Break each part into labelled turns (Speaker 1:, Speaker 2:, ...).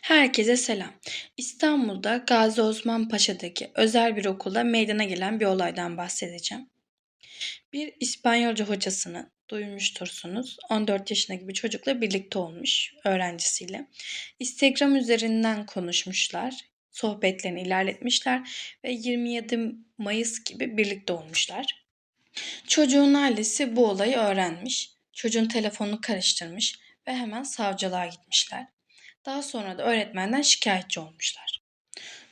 Speaker 1: Herkese selam. İstanbul'da Gazi Osman Paşa'daki özel bir okulda meydana gelen bir olaydan bahsedeceğim. Bir İspanyolca hocasını duymuştursunuz. 14 yaşındaki bir çocukla birlikte olmuş öğrencisiyle. Instagram üzerinden konuşmuşlar. Sohbetlerini ilerletmişler ve 27 Mayıs gibi birlikte olmuşlar. Çocuğun ailesi bu olayı öğrenmiş. Çocuğun telefonunu karıştırmış ve hemen savcılığa gitmişler. Daha sonra da öğretmenden şikayetçi olmuşlar.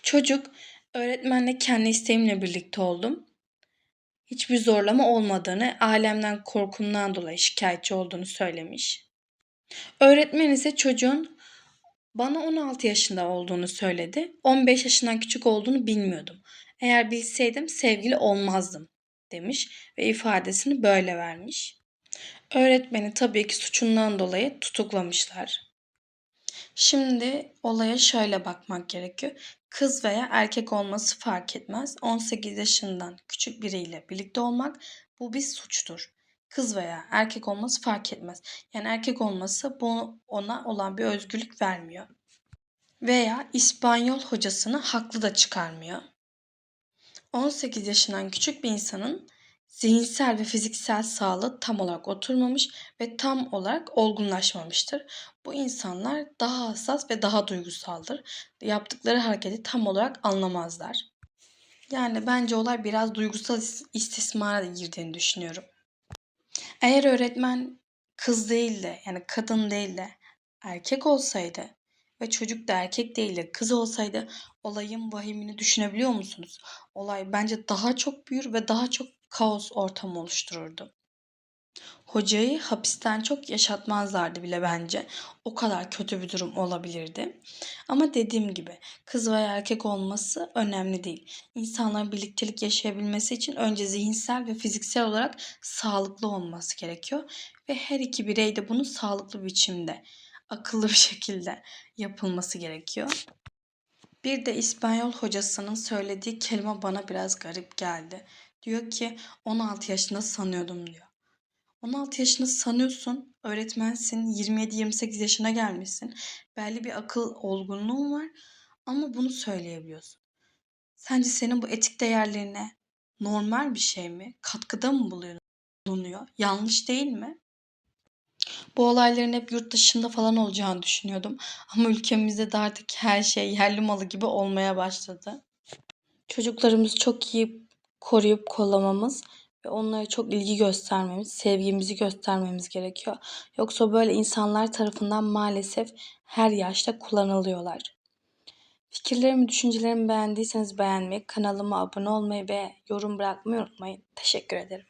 Speaker 1: Çocuk öğretmenle kendi isteğimle birlikte oldum. Hiçbir zorlama olmadığını, ailemden korkumdan dolayı şikayetçi olduğunu söylemiş. Öğretmen ise çocuğun bana 16 yaşında olduğunu söyledi. 15 yaşından küçük olduğunu bilmiyordum. Eğer bilseydim sevgili olmazdım demiş ve ifadesini böyle vermiş. Öğretmeni tabii ki suçundan dolayı tutuklamışlar. Şimdi olaya şöyle bakmak gerekiyor. Kız veya erkek olması fark etmez. 18 yaşından küçük biriyle birlikte olmak bu bir suçtur. Kız veya erkek olması fark etmez. Yani erkek olması bu ona olan bir özgürlük vermiyor. Veya İspanyol hocasını haklı da çıkarmıyor. 18 yaşından küçük bir insanın zihinsel ve fiziksel sağlığı tam olarak oturmamış ve tam olarak olgunlaşmamıştır. Bu insanlar daha hassas ve daha duygusaldır. Yaptıkları hareketi tam olarak anlamazlar. Yani bence olay biraz duygusal istismara girdiğini düşünüyorum. Eğer öğretmen kız değil de yani kadın değil de erkek olsaydı ve çocuk da erkek değil de kız olsaydı olayın vahimini düşünebiliyor musunuz? Olay bence daha çok büyür ve daha çok kaos ortamı oluştururdu. Hocayı hapisten çok yaşatmazlardı bile bence. O kadar kötü bir durum olabilirdi. Ama dediğim gibi kız veya erkek olması önemli değil. İnsanların birliktelik yaşayabilmesi için önce zihinsel ve fiziksel olarak sağlıklı olması gerekiyor. Ve her iki birey de bunu sağlıklı biçimde, akıllı bir şekilde yapılması gerekiyor. Bir de İspanyol hocasının söylediği kelime bana biraz garip geldi. Diyor ki 16 yaşında sanıyordum diyor. 16 yaşında sanıyorsun, öğretmensin, 27-28 yaşına gelmişsin. Belli bir akıl olgunluğun var ama bunu söyleyebiliyorsun. Sence senin bu etik değerlerine normal bir şey mi? Katkıda mı bulunuyor? Yanlış değil mi? Bu olayların hep yurt dışında falan olacağını düşünüyordum. Ama ülkemizde de artık her şey yerli malı gibi olmaya başladı. Çocuklarımız çok iyi koruyup kollamamız ve onlara çok ilgi göstermemiz, sevgimizi göstermemiz gerekiyor. Yoksa böyle insanlar tarafından maalesef her yaşta kullanılıyorlar. Fikirlerimi, düşüncelerimi beğendiyseniz beğenmeyi, kanalıma abone olmayı ve yorum bırakmayı unutmayın. Teşekkür ederim.